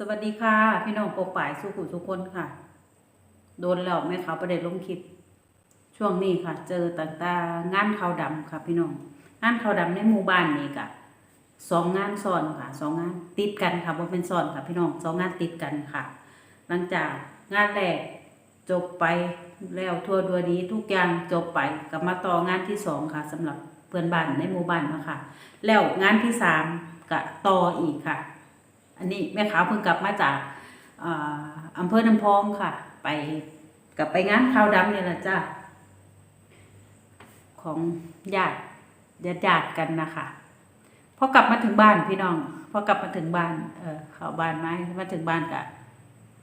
สวัสดีค่ะ พี่น้องปกป่ายสุขุสุคนค่ะ โดนแล้วแม่เขาประเด็นลงคลิป ช่วงนี้ค่ะ เจอต่างๆงานขาวดำค่ะ พี่น้องงานขาวดำในหมู่บ้านนี่ะสองงานซ้อนค่ะสองงานติดกันค่ะว่าเป็นซ้อนค่ะ พี่น้องสองงานติดกันค่ะ หลังจากงานแรกจบไปแล้วทั่วดัวดีทุกอย่างจบไปกลับมาต่องานที่สองค่ะสำหรับเพื่อนบ้านในหมู่บ้านนะคะแล้วงานที่สามก็ต่ออีกค่ะ อันนี้แม่ขาวเพิ่งกลับมาจากอ่าอำเภอน้ำพองค่ะ ไปกลับไปงานข้าวดำเนี่ยแหละจ้าของญาติญาติญาติกันนะคะพอกลับมาถึงบ้านพี่น้องพอกลับมาถึงบ้าน เออเข้าบ้านไหมมาถึงบ้านกะ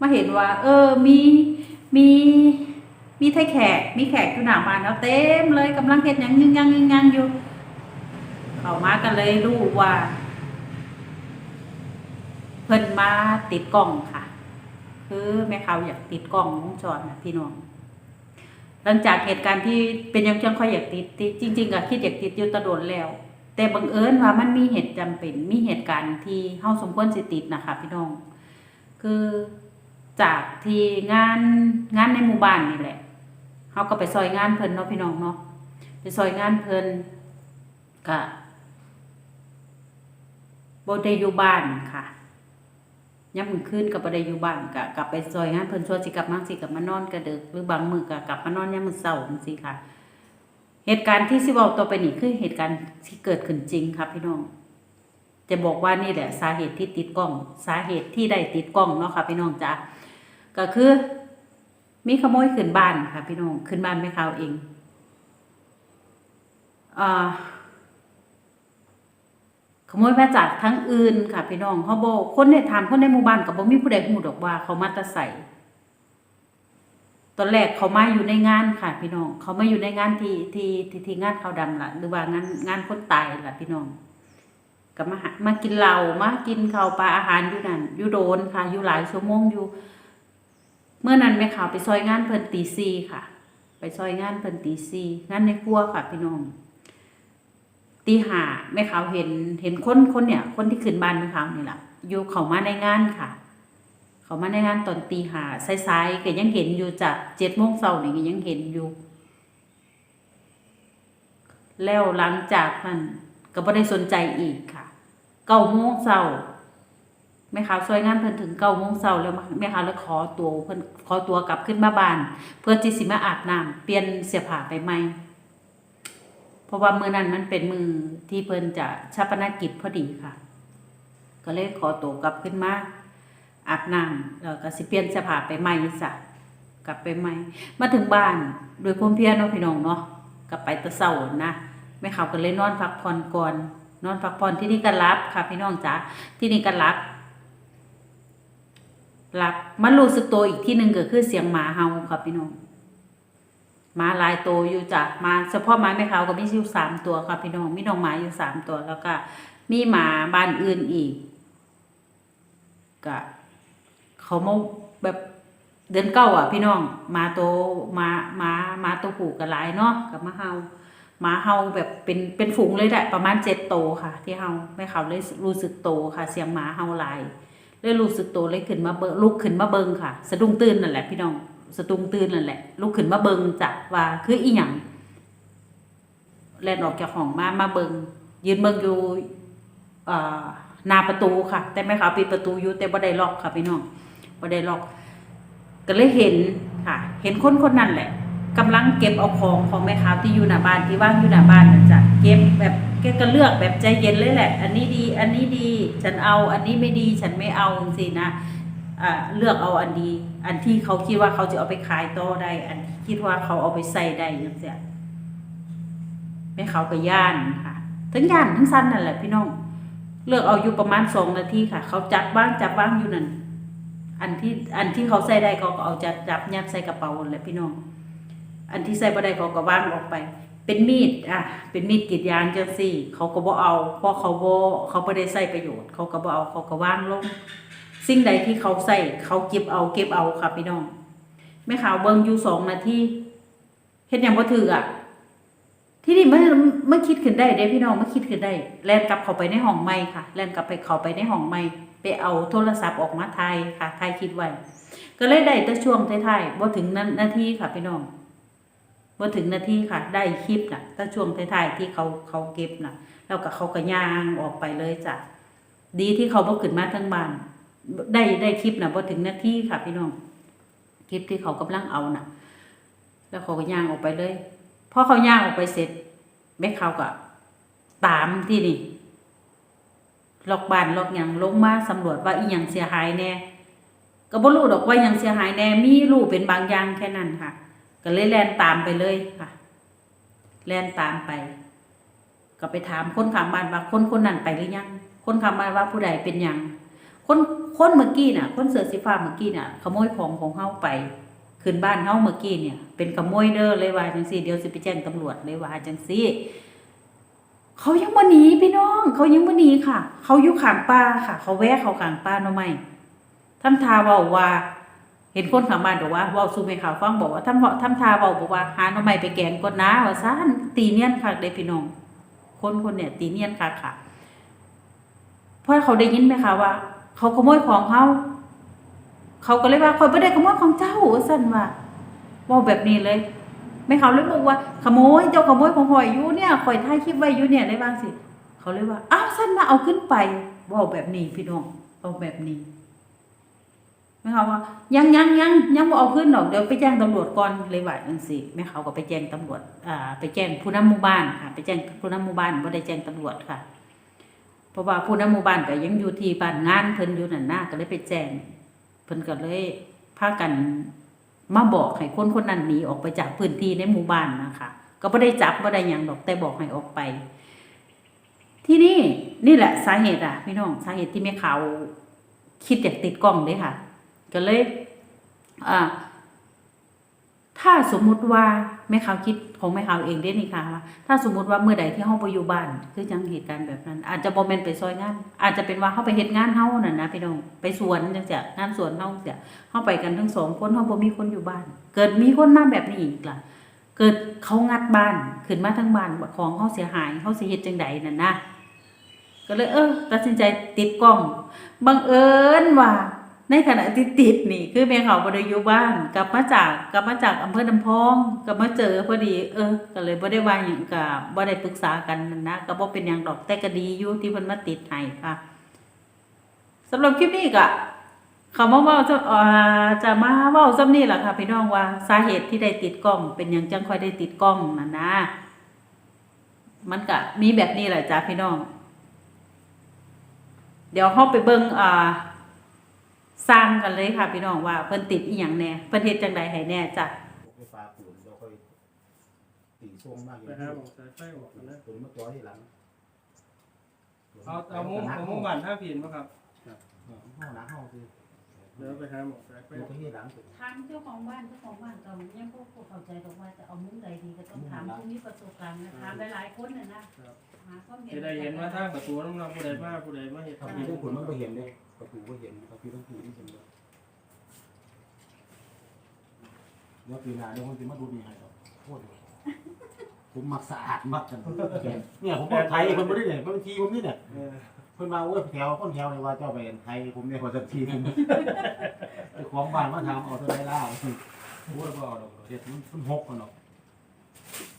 มาเห็นว่า เออมีมีมีไทยแขก มีแขกอยู่หน้าบ้านแล้วเต็มเลยกำลังเห็ดยังยิงยังยังอยู่ เขามากันเลยรู้ว่า พิ่นมาติดกล้องค่ะ คือแม่เขาอยากติดกล้องวงจรนะพี่น้อง หลังจากเหตุการณ์ที่เป็นยังจังค่อยอยากติดติดจริงๆก็คิดอยากติดอยู่ตะโดนแล้ว แต่บังเอิญว่ามันมีเหตุจำเป็นมีเหตุการณ์ที่เฮาสมควรสิติดนะคะพี่น้อง คือจากที่งานงานในหมู่บ้านนี่แหละเฮาก็ไปซอยงานเพิ่นเนาะพี่น้องเนาะไปซอยงานเพิ่นก็บ่ได้อยู่บ้านค่ะ ย่ำมือขึ้นกับประเดอยู่บ้านกะกลับไปซอยงานเพิ่นชวนสิกลับมาสิกลับมานอนกระดึกหรือบางมือกะกลับมานอนย่ำมือเศร้าจังซี่ค่ะ เหตุการณ์ที่สิเว้าต่อไปนี้คือเหตุการณ์ที่เกิดขึ้นจริงครับพี่น้อง จะบอกว่านี่แหละ สาเหตุที่ติดกล้อง สาเหตุที่ได้ติดกล้องเนาะค่ะพี่น้องจ้ะก็คือ มีขโมยขึ้นบ้านค่ะพี่น้องขึ้นบ้านแม่เขาเองอ่า ขโมยมาจากทั้งอื่นค่ะพี่น้องเขาบอกคนในถามคนในหมู่บ้านกับบ่มีผู้ใดฮู้ดอกว่าเขามาตะใส่ตอนแรกเขามาอยู่ในงานค่ะพี่น้อง เขามาอยู่ในงานที่ที่ที่ที่งานเขาวดำล่ะ หรือว่างานงานคนตายล่ะพี่น้องก็มาหามากินเหล้ามากินข้าวปลาอาหารอยู่นั่นอยู่โดนค่ะ อยู่หลายชั่วโมงอยู่ เมื่อนั้นแม่ข่าวไปซอยงานเพิ่นตีสี่ค่ะ ไปซอยงานเพิ่นตีสี่งานในครัวค่ะพี่น้อง ตีหาแม่ขาวเห็นเห็นคนคนเนี่ย คนที่ขึ้นบ้านแม่ขาวนี่แหละอยู่เขามาในงานค่ะ เขามาในงานตอนตีหาสายๆก็ยังเห็นอยู่จากเจ็ดโมงเช้านี่ก็ยังเห็นอยู่ แล้วหลังจากนั้นก็ไม่ได้สนใจอีกค่ะเก้าโมงเช้าแม่ขาวช่วยงานเพิ่นถึงเก้าโมงเช้าแล้วแม่ขาวเลยขอตัวเพิ่นขอตัวกลับขึ้นมาบ้าน เพื่อที่สิมาอาบน้ำเปลี่ยนเสื้อผ้าไปใหม่ เพราะว่ามือนั้นมันเป็นมือที่เพิ่นจะชาปนกิจพอดีค่ะ ก็เลยขอตัวกลับขึ้นมาอาบน้ำแล้วก็สิเปลี่ยนเสื้อผ้าไปใหม่ซะกลับไปใหม่ มาถึงบ้านโดยความเพียรเนาะพี่น้องเนาะกลับไปตะเสานะแม่เขาก็เลยนอนพักผ่อนก่อนนอนพักผ่อนที่นี่ก็รับค่ะ พี่น้องจ๋าที่นี่ก็รับรับมันรู้สึกตัวอีกที่หนึ่งก็คือเสียงหมาเห่าค่ะพี่น้อง มาลายโตอยู่จ้ะมาเฉพาะหมาแม่ขาวก็มีอยู่สามตัวค่ะพี่น้องมีน้องหมาอยู่สามตัวแล้วก็มีหมาบ้านอื่นอีกก็เขามาแบบเดือนเก้าอะ พี่น้องมาโตมามามาโตผู้ก็หลายเนาะกับมาเฮามาเฮาแบบเป็นเป็นฝูงเลยแหละประมาณเจ็ดโตค่ะ ที่เฮาแม่ขาวเลยรู้สึกโตค่ะ เสียงหมาเฮาลายเลยรู้สึกโตเลยขึ้นมาเบิงลุกขึ้นมาเบิงค่ะ สะดุ้งตื่นนั่นแหละพี่น้อง สะตุงตื่นนั่นแหละลุกขึ้นมาเบิงจักว่าคืออีหยังแล่นออกจากห้องมามาเบิงยืนเบิงอยู่หน้าประตูค่ะ แต่แม่ขาปิดประตูอยู่แต่บ่ได้ล็อกค่ะพี่น้องบ่ได้ล็อก ก็เลยเห็นค่ะ เห็นคนคนนั้นแหละกำลังเก็บเอาของของแม่ขาที่อยู่หน้าบ้านที่ว่างอยู่หน้าบ้านนั่นจ้ะเก็บแบบแกก็เลือกแบบใจเย็นเลยแหละ อันนี้ดี อันนี้ดี ฉันเอา อันนี้ไม่ดี ฉันไม่เอาสินะ เลือกเอาอันดีอันที่เขาคิดว่าเขาจะเอาไปขายต่อได้ อันที่คิดว่าเขาเอาไปใส่ได้ยังเสียแม่เขาก็ย่านค่ะทั้งย่านทั้งสั้นนั่นแหละพี่น้องเลือกเอาอยู่ประมาณสองนาทีค่ะ เขาจับบ้างจับบ้างอยู่นั่นอันที่อันที่เขาใส่ได้เขาก็เอาจับจับยัดใส่กระเป๋าแหละพี่น้องอันที่ใส่บ่ได้เขาก็ว่างออกไป เป็นมีดอะเป็นมีดกรีดยางจังซี่ เขาก็บ่เอาเพราะเขาบ่เขาบ่ได้ใส่ประโยชน์ เขาก็บ่เอาเขาก็ว่างลง สิ่งใดที่เขาใส่เขาเก็บเอาเก็บเอาค่ะพี่น้องแม่ขาวเบิ่งอยู่สองนาทีเฮ็ดหยังบ่ถืออะ ที่นี่เมื่อเมื่อคิดขึ้นได้เด้พี่น้องเมื่อคิดขึ้นได้แล่นกลับเขาไปในห้องใหม่ค่ะแล่นกลับไปเขาไปในห้องใหม่ไปเอาโทรศัพท์ออกมาถ่ายค่ะถ่ายคลิปไว้ก็เลยได้แต่ช่วงท้ายๆบ่ถึงนานาทีค่ะพี่น้องบ่ถึงนาทีค่ะ ได้คลิปน่ะแต่ช่วงท้ายๆที่เขาเขาเก็บน่ะแล้วก็เขาก็ย่างออกไปเลยจ้ะดีที่เขาบ่ขึ้นมาทั้งบ้าน ได้ได้คลิปนะบ่ถึงนาทีค่ะ พี่น้องคลิปที่เขากำลังเอาน่ะ แล้วเขาก็ย่างออกไปเลยพอเขาย่างออกไปเสร็จแม่เขาก็ตามที่นี่ล็อกบ้านล็อกหยังลงมาสำรวจว่าอีหยังเสียหายแน่ก็บ่รู้ดอกว่าหยังเสียหายแน่มีรู้เป็นบางอย่างแค่นั้นค่ะ ก็เลยแล่นตามไปเลยค่ะ แล่นตามไป ก็ไปถามคนข้างบ้านว่าคนคนนั้นไปหรือยัง คนข้างบ้านว่าผู้ใดเป็นหยัง คนคนเมื่อกี้น่ะ คนเสื้อสีฟ้าเมื่อกี้น่ะ ขโมยของของเฮาไปขึ้นบ้านเฮาเมื่อกี้เนี่ย เป็นขโมยเด้อเลยว่าจังซี่เดี๋ยวสิไปแจ้งตำรวจเลยว่าจังซี่เขายังบ่หนีพี่น้อง เขายังบ่หนีค่ะ เขาอยู่ขางป่าค่ะ เขาแวะเขาขางป่าน่อไม้ทำทาเว้าว่า เห็นคนขางบ้านบอกว่าเว้าสู่แม่ข่าวฟังบอกว่าทำเว้าทำทาเว้าบอกว่าหาหน่อไม้ไปแกงก่อนนะว่าซ่านตีเนียนคักเด้พี่น้อง คนคนเนี่ยตีเนียนคักค่ะเพราะเขาได้ยินไหมคะว่า เขาขโมยของเขาเขาก็เลยว่าคอยบ่ได้ขโมยของเจ้าว่าซั่นว่าเว้าแบบนี้เลยแม่เขาเลยบอกว่า ขโมยเจ้าขโมยของข่อยอยู่เนี่ยข่อยถ่ายคลิปไว้อยู่เนี่ยเลยว่างสิเขาเลยว่าอ้าวซั่นมาเอาขึ้นไปเว้าแบบนี้พี่น้องเว้าแบบนี้แม่เขาว่ายังยังยังยังบ่เอาขึ้นหรอกเดี๋ยวไปแจ้งตำรวจก่อนเลยว่าจังซี่แม่เขาก็ไปแจ้งตำรวจอ่าไปแจ้งผู้นำหมู่บ้านค่ะ ไปแจ้งผู้นำหมู่บ้านบ่ได้แจ้งตำรวจค่ะ เพราะว่าผู้นำหมู่บ้านก็ยังอยู่ที่บ้านงานเพิ่นอยู่นั่นน่ะก็เลยไปแจ้งเพิ่นก็เลยพากันมาบอกให้คนคนนั้นหนีออกไปจากพื้นที่ในหมู่บ้านนะคะก็บ่ได้จับบ่ได้ยังดอกแต่บอกให้ออกไป ที่นี่นี่แหละสาเหตุอะพี่น้องสาเหตุที่แม่เขาคิดอยากติดกล้องเด้ค่ะ ก็เลยอ่าถ้าสมมุติว่า แม่ขาวคิดของแม่ขาวเองได้นี่ค่ะว่าถ้าสมมุติว่าเมื่อใดที่เฮาบ่อยู่บ้านคือจังเหตุการณ์แบบนั้น อาจจะบ่แม่นไปซอยงานอาจจะเป็นว่าเฮาไปเฮ็ดงานเฮานั่นนะพี่น้องไปสวนจังซี่งานสวนเฮาจังซี่เฮาไปกันทั้งสองคนเฮาบ่มีคนอยู่บ้าน เกิดมีคนมาแบบนี้อีกล่ะเกิดเขางัดบ้านขึ้นมาทั้งบ้านของเฮาเสียหายเฮาสิเฮ็ดจังใดนั่นนะก็เลยเออตัดสินใจติดกล้องบังเอิญว่า ในขณะที่ติดนี่ คือแม่เขาบ่ได้อยู่บ้าน กลับมาจากกลับมาจากอำเภอน้ำพองกลับมาเจอพอดี เออ ก็เลยบ่ได้ว่าหยังก็บ่ได้ปรึกษากันนั่นนะก็บ่เป็นหยังดอกแต่ก็ดีอยู่ที่เพิ่นมาติดให้ค่ะสำหรับคลิปนี้ก็เขามาเว้าจะอ่อจะมาเว้าซ้ำนี่ล่ะค่ะพี่น้องว่าสาเหตุที่ได้ติดกล้อง เป็นหยังจังค่อยได้ติดกล้องนั่นนะมันก็มีแบบนี้แหละจ้าพี่น้อง เดี๋ยวเฮาไปเบิ่งอ่า สร้างกันเลยค่ะพี่น้องว่าเพิ่นติดอีหยังแน่เพิ่นเฮ็ดจังใดให้แน่จ้ะไฟฟ้าปูนเราค่อยตีช่วงมากไปหาบอกสายไฟบอกกันนะตัวมาตัวที่หลังเอาเอามุ้งเอามุ้งบ้านท่าผินป่ะครับห้องน้ำห้องคือ เดี๋ยวไปหาบอกสายไฟตัวที่หลังสุดถามเจ้าของบ้านเจ้าของบ้านก็ยังบ่เข้าใจดอกว่าจะเอามุ้งใดดีก็ต้องถามผู้มีประสบการณ์นะถามหลายๆคนน่ะนะหาความเห็นจะได้เห็นว่าทางประตูน้ำเราผู้ใดมาผู้ใดมาเห็นถ้าพี่ต้องขุนมันก็เห็นเลยประตูก็เห็นถ้าพี่ต้องขุนนี่เห็นเลยเดี๋ยวปีหน้าเดี๋ยวผมจะมาดูดีให้ครับโคตรเลยผมมักสะอาดมักกันเนี่ยผมบอกไทยคนไม่ได้เนี่ยบางทีผมนี่เนี่ยเออเพิ่นมาโอ้ยแถวคนแถวเลยว่าเจ้าไปไทยผมเนี่ยพอสักทีนึงเจ้าของบ้านมาถามเอาเท่าไรล่ะโอ้ยบ่เอาดอกเด็ดมันมันหกมันเนาะ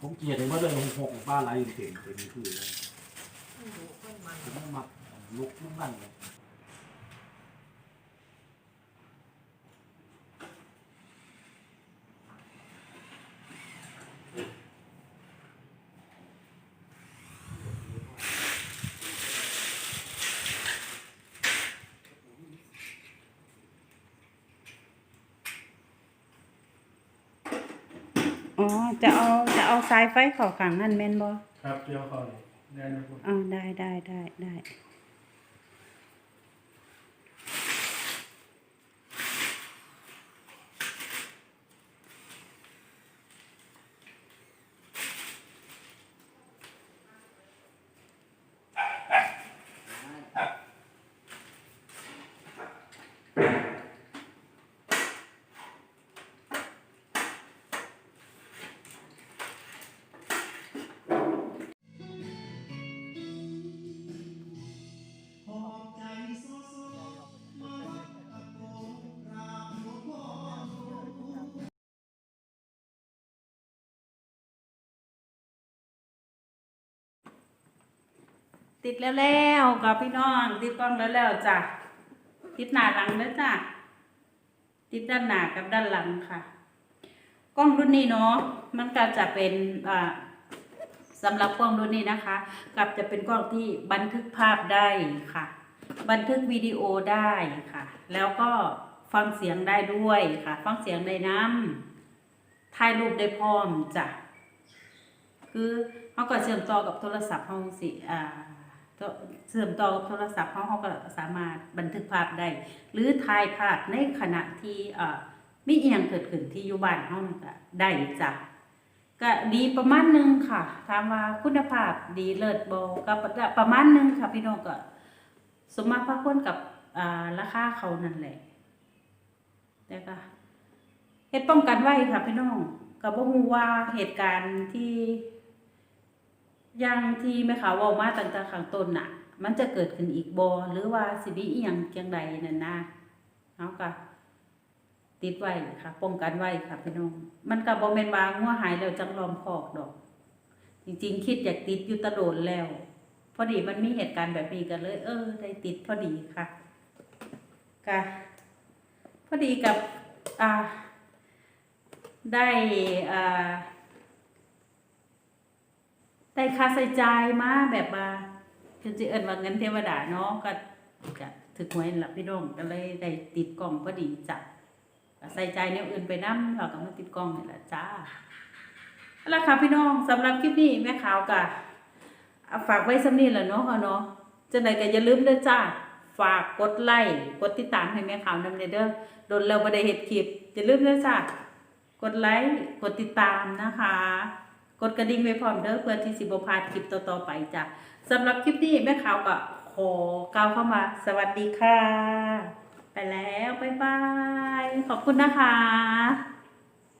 ผมเกลียดเลยว่าเลยหกบ้านไรเต็มเต็มคือเลยผมต้องมักลุกนุ่มนั่นเลย อ๋อ จะเอาจะเอาสายไฟเข้าข้างนั่นแม่นบ่ครับเดี๋ยวเขาเลยได้นะคุณอ่าได้ได้ได้ได้ ติดแล้วแล้วกับพี่น้อง ติดกล้องแล้วแล้วจ้ะติดหน้าหลังแล้วจ้ะติดด้านหน้ากับด้านหลังค่ะ กล้องรุ่นนี้เนาะมันก็จะเป็นอ่าสำหรับกล้องรุ่นนี้นะคะกับจะเป็นกล้องที่บันทึกภาพได้ค่ะ บันทึกวิดีโอได้ค่ะ แล้วก็ฟังเสียงได้ด้วยค่ะ ฟังเสียงได้น้ำถ่ายรูปได้พร้อมจ้ะคือเขาก็เชื่อมต่อกับโทรศัพท์เขาสิอ่า เชื่อมต่อกับโทรศัพท์เขาเขาก็สามารถบันทึกภาพได้ หรือถ่ายภาพในขณะที่มีเอียงเกิดขึ้นที่อยู่บ้านเขาก็ได้จ้ะก็ดีประมาณหนึงค่ะถามว่าคุณภาพดีเลิศโบก็ประมาณหนึงค่ะพี่น้องก็สมมาพระคนกับราคาเขานั่นแหละแต่ก็เฮ็ดป้องกันไว้ค่ะพี่น้องก็บ่ฮู้ว่าเหตุการณ์ที่ อย่างที่แม่ขาวเว้ามาตั้งแต่ข้างต้นน่ะ มันจะเกิดขึ้นอีกบ่หรือว่าสิมีอีหยังจังใดนั่นนะเฮาก็ติดไว้ค่ะ ป้องกันไว้ค่ะพี่น้อง มันก็บ่แม่นวางัวหายแล้วจังลอมคอกดอก จริงๆ คิดอยากติดอยู่ตะโดนแล้ว พอดีมันมีเหตุการณ์แบบนี้กันเลย เออ ได้ติดพอดีค่ะกะพอดีกับ อ่า ได้อ่า ได้ค่าใช้จ่ายมาแบบว่าคือจะเอิ้นว่าเงินเทวดาเนาะก็ก็ถึกหวยนั่นล่ะพี่น้องก็เลยได้ติดกล้องพอดีจ้ะใส่ใจแนวอื่นไปนำเราก็มาติดกล้องนี่แหละจ้าเอาละค่ะพี่น้องสำหรับคลิปนี้แม่ขาวกะฝากไว้สำนี้แหละเนาะค่ะเนาะจังไดก็อย่าลืมเด้อจ้าฝากกดไลค์กดติดตามให้แม่ขาวนำเด้อโดนแล้วบ่ได้เฮ็ดคลิปอย่าลืมเด้อจ้ากดไลค์กดติดตามนะคะ กดกระดิ่งไว้พร้อมเด้อเพื่อที่สิบพลาดคลิปต่อๆไปจ้ะสำหรับคลิปนี้แม่ขาวก็ขอกล่าวเข้ามา สวัสดีค่ะ ไปแล้ว บ๊ายบาย ขอบคุณนะคะ